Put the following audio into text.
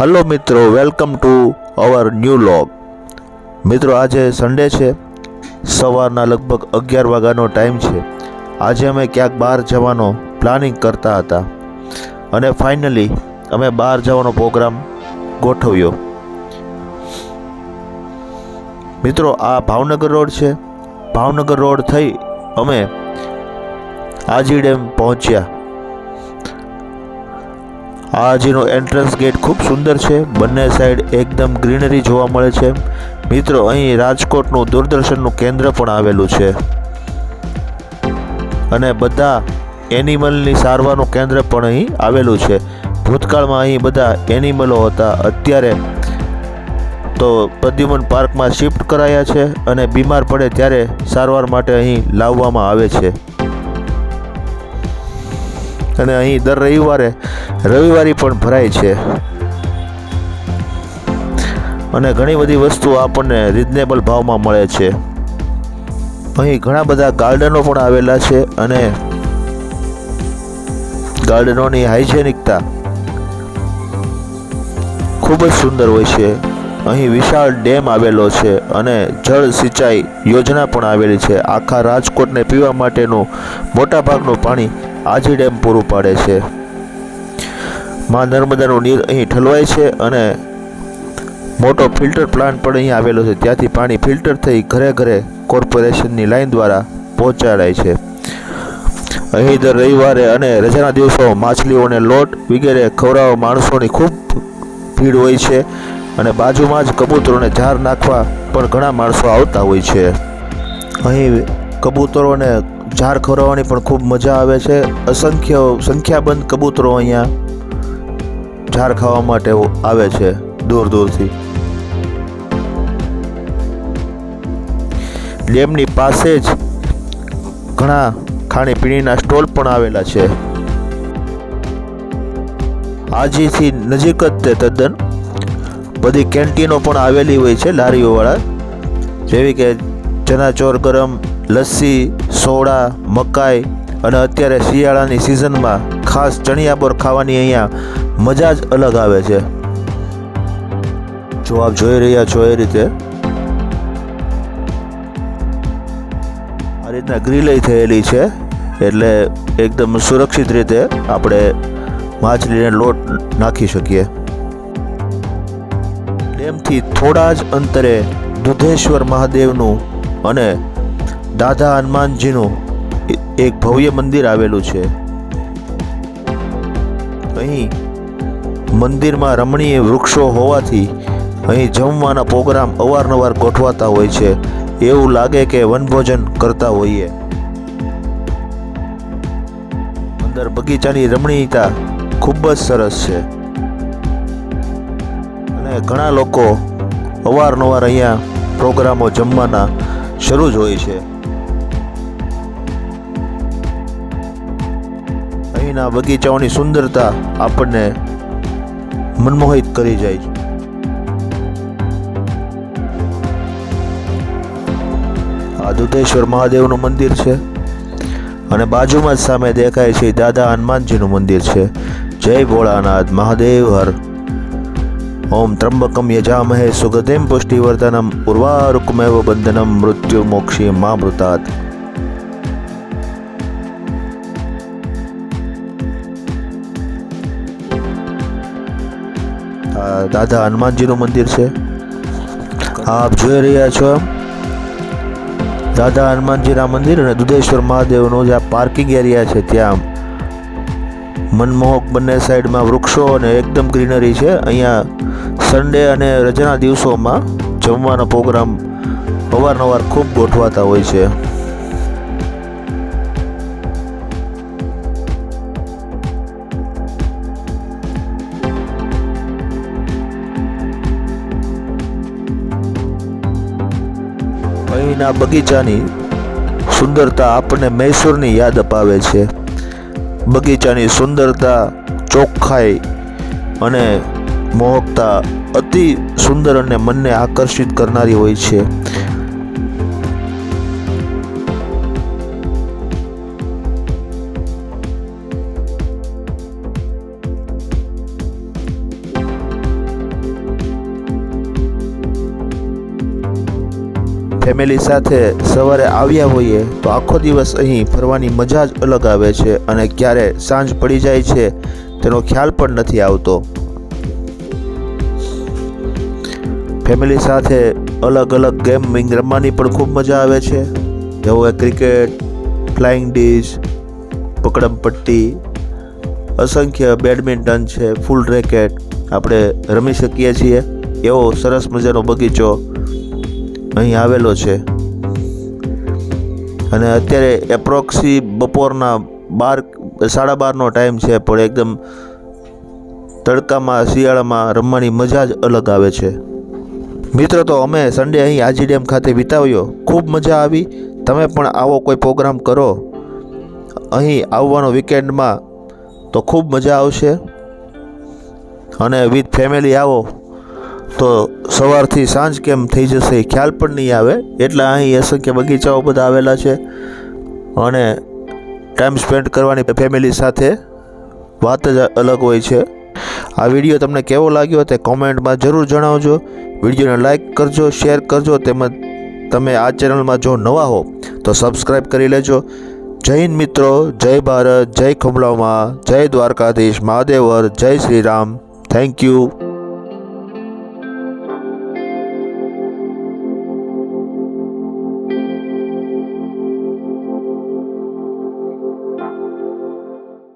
Hello મિત્રો, welcome to our new vlog. મિત્રો, આજે સન્ડે છે. સવારના લગભગ અગિયાર વાગ્યાનો ટાઈમ છે. આજે અમે ક્યાંક બહાર જવાનો પ્લાનિંગ કરતા હતા. અને ફાઇનલી અમે બહાર જવાનો પ્રોગ્રામ ગોઠવ્યો. મિત્રો, આ ભાવનગર રોડ છે. ભાવનગર રોડ થઈ અમે આજી ડેમ પહોંચ્યા. આજીનો એન્ટ્રન્સ ગેટ ખૂબ સુંદર છે. બંને સાઈડ એકદમ ગ્રીનરી જોવા મળે છે. મિત્રો, અહીં રાજકોટનું દૂરદર્શનનું કેન્દ્ર પણ આવેલું છે. અને બધા એનિમલની સારવારનું કેન્દ્ર પણ અહીં આવેલું છે. ભૂતકાળમાં અહીં બધા એનિમલો હતા. અત્યારે તો પ્રદ્યુમન પાર્કમાં શિફ્ટ કરાયા છે અને બીમાર પડે ત્યારે સારવાર માટે અહીં લાવવામાં આવે છે. અને અહીં દર રવિવારે રવિવારે પણ ભરાય છે. અને ઘણી બધી વસ્તુઓ આપણને રિઝનેબલ ભાવમાં મળે છે. અહીં ઘણા બધા ગાર્ડનો પણ આવેલા છે અને ગાર્ડનોની હાઇજેનિકતા ખૂબ જ સુંદર હોય છે. અહીં વિશાળ ડેમ આવેલો છે અને જળ સિંચાઈ યોજના પણ આવેલી છે. આખા રાજકોટને પીવા માટેનું મોટાભાગનું પાણી આજી ડેમ પૂરું પાડે છે. મા નર્મદાનું નીર અહીં ઠલવાય છે અને મોટો ફિલ્ટર પ્લાન્ટ પણ અહીં આવેલો છે. ત્યાંથી પાણી ફિલ્ટર થઈ ઘરે ઘરે કોર્પોરેશનની લાઇન દ્વારા પહોંચાડાય છે. અહીં દર રવિવારે અને રજાના દિવસો માછલીઓને લોટ વગેરે ખવડાવવા માણસોની ખૂબ ભીડ હોય છે અને બાજુમાં જ કબૂતરોને ઝાર નાખવા પણ ઘણા માણસો આવતા હોય છે. અહીં કબૂતરોને ઝાર ખોરવાની પણ ખૂબ મજા આવે છે. અસંખ્ય સંખ્યાબંધ કબૂતરો અહીંયા ઝાડ ખાવા માટે આવે છે દૂર દૂરથી. ડેમની પાસે જ ઘણા ખાણીપીણીના સ્ટોલ પણ આવેલા છે. આજીથી નજીક જ તે તદ્દન. બધી કેન્ટીનો પણ આવેલી હોય છે લારીઓવાળા. જેવી કે ચનાચોર ગરમ, લસ્સી, સોડા, મકાઈ અને અત્યારે શિયાળાની સિઝનમાં ખાસ ચણિયાબોર ખાવાની અહીંયા મજા જ અલગ આવે છે. જો આપ જોઈ રહ્યા છો એ રીતે, આ રીતના ગ્રીલય થયેલી છે, એટલે એકદમ સુરક્ષિત રીતે આપણે માછલીને લોટ નાખી શકીએ. ડેમથી થોડા જ અંતરે દુધેશ્વર મહાદેવનું અને દાદા હનુમાનજીનું એક ભવ્ય મંદિર આવેલું છે. અહીં મંદિરમાં રમણીય વૃક્ષો હોવાથી અહીં જમવાના પ્રોગ્રામ અવારનવાર ગોઠવાતા હોય છે. એવું લાગે કે વનભોજન કરતા હોઈએ. અંદર બગીચાની રમણીયતા ખૂબ જ સરસ છે. અને ઘણા લોકો અવારનવાર અહીંયા પ્રોગ્રામો જમવાના શરૂ જ હોય છે. અહીંના બગીચાઓની સુંદરતા આપણને મનમોહિત કરી જાય છે. આ દુધેશ્વર મહાદેવનું મંદિર છે અને બાજુમાં જ સામે દેખાય છે દાદા હનુમાનજીનું મંદિર છે. જય ભોળાનાથ, મહાદેવ હર. ઓમ ત્રંબકમ યજામહે સુગધિમ પુષ્ટિવર્ધનમ ઉર્વારુકમેવ બંધનમ મૃત્યુ મોક્ષી મામૃતાત આ દાદા હનુમાનજીનું મંદિર છે? આપ જોઈ રહ્યા છો? દાદા હનુમાનજીના મંદિર અને દુધેશ્વર મહાદેવનો જે આ પાર્કિંગ એરિયા છે ત્યાં મનમોહક બંને સાઈડમાં વૃક્ષો અને એકદમ ગ્રીનરી છે. અહીંયા સન્ડે અને રજાના દિવસોમાં જમવાનો પ્રોગ્રામ અવારનવાર ખૂબ ગોઠવાતા હોય છે. અહીંના બગીચાની સુંદરતા આપણને મૈસૂરની યાદ અપાવે છે. બગીચાની સુંદરતા ચોખ્ખાઈ અને મોહકતા અતિ સુંદર અને મનને આકર્ષિત કરનારી હોય છે. ફેમિલી સાથે સવારે આવ્યા હોઈએ તો આખો દિવસ અહીં ફરવાની મજા જ અલગ આવે છે અને ક્યારે સાંજ પડી જાય છે તેનો ખ્યાલ પણ નથી આવતો. ફેમિલી સાથે અલગ અલગ ગેમિંગ રમવાની પણ ખૂબ મજા આવે છે. જેવો કે ક્રિકેટ ફ્લાઇંગ ડીશ પકડમ પટ્ટી, અસંખ્ય બેડમિન્ટન છે ફૂલ રેકેટ આપણે રમી શકીએ છીએ. એવો સરસ મજાનો બગીચો અહીં આવેલો છે. અને અત્યારે એપ્રોક્સી બપોરના બાર, સાડા બારનો ટાઈમ છે, પણ એકદમ તડકામાં શિયાળામાં રમવાની મજા જ અલગ આવે છે. મિત્રો, તો અમે સન્ડે અહીં આજી ડેમ ખાતે વિતાવ્યો. ખૂબ મજા આવી. તમે પણ આવો કોઈ પ્રોગ્રામ કરો. અહીં આવવાનો વીકેન્ડમાં તો ખૂબ મજા આવશે. અને વિથ ફેમિલી આવો. તો સવારથી સાંજ કેમ થઈ જશે ખ્યાલ પણ નહીં આવે. એટલા અહીં અસંખ્ય બગીચાઓ બધા આવેલા છે. અને ટાઈમ સ્પેન્ડ કરવાની ફેમિલી સાથે વાત જ અલગ હોય છે. આ વીડિયો તમને કેવો લાગ્યો તે કોમેન્ટમાં જરૂર જણાવજો. વિડીયોને લાઇક કરજો, શેર કરજો તેમજ તમે આ ચેનલમાં જો નવા હો તો સબસ્ક્રાઈબ કરી લેજો. જય હિન્દ મિત્રો, જય ભારત, જય ખુમલામાં જય દ્વારકાધીશ, મહાદેવર, જય શ્રી રામ થેન્ક યુ.